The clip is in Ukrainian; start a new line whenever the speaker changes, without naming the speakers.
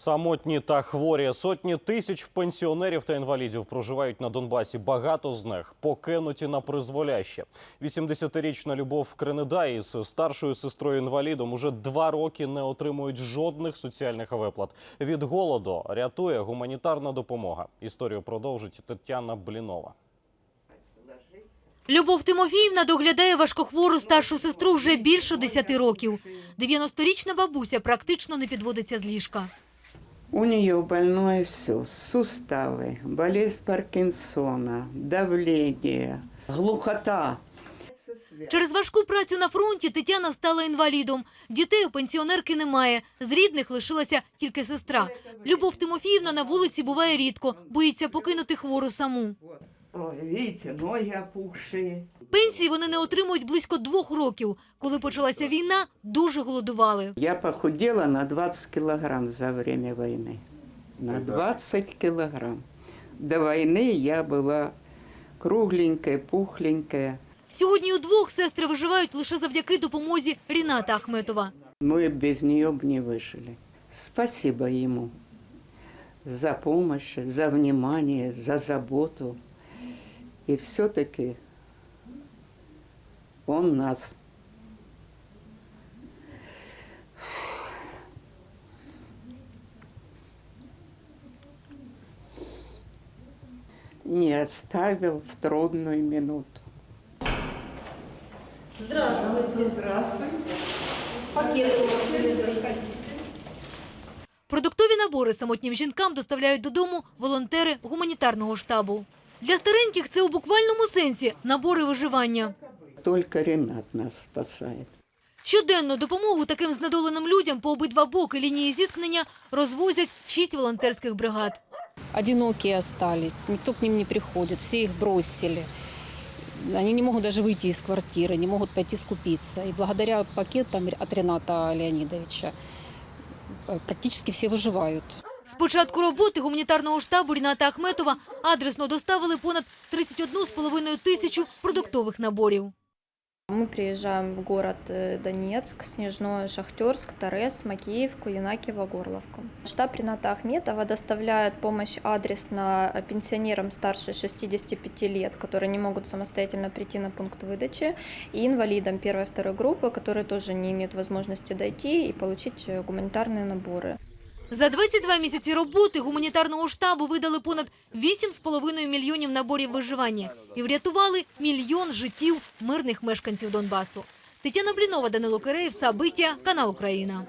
Самотні та хворі сотні тисяч пенсіонерів та інвалідів проживають на Донбасі. Багато з них покинуті на призволяще. 80-річна Любов Кренеда із старшою сестрою інвалідом уже два роки не отримують жодних соціальних виплат. Від голоду рятує гуманітарна допомога. Історію продовжить Тетяна Блінова.
Любов Тимофіївна доглядає важкохвору старшу сестру вже більше 10 років. 90-річна бабуся практично не підводиться з ліжка.
У нее больное все. Суставы, болезнь Паркинсона, давление, глухота.
Через важку працю на фронті Тетяна стала інвалідом. Дітей у пенсіонерки немає. З рідних лишилася тільки сестра. Любов Тимофіївна на вулиці буває рідко, боїться покинути хвору саму.
Ой, видите, ноги опухшие.
Пенсії вони не отримують близько двох років. Коли почалася війна, дуже голодували.
Я похудела на 20 килограмм за время войны. На 20 килограмм. До войны я была кругленькая, пухленькая.
Сьогодні удвох сестри виживають лише завдяки допомозі Ріната Ахметова.
Мы без нее бы не выжили. Спасибо ему за помощь, за внимание, за заботу. И все-таки он нас не оставил в трудную минуту.
Продуктові набори самотнім жінкам доставляють додому волонтери гуманітарного штабу. Для стареньких це у буквальному сенсі набори виживання.
Только Ренат нас спасает.
Щоденно допомогу таким знедоленим людям по обидва боки лінії зіткнення розвозять шість волонтерських бригад.
одинокие остались, никто к ним не приходит, все их бросили. Они не могут даже выйти из квартиры, не могут пойти скупиться. И благодаря пакетам от Рената Леонидовича э, практически все выживают.
З початку роботи гуманітарного штабу Ріната Ахметова адресно доставили понад 31,5 тисячу продуктових наборів.
Мы приезжаем в город э, Донецк, Снежное, Шахтерск, Торез, Макеевку, Янакиево, Горловку. Штаб Рената Ахметова доставляет помощь адресно э, пенсионерам старше 65 лет, которые не могут самостоятельно прийти на пункт выдачи, и инвалидам первой и второй группы, которые тоже не имеют возможности дойти и получить э, гуманитарные наборы.
За 22 місяці роботи гуманітарного штабу видали понад 8,5 мільйонів наборів виживання і врятували мільйон життів мирних мешканців Донбасу. Тетяна Блінова, Данило Киреєв, Сабиття, канал Україна.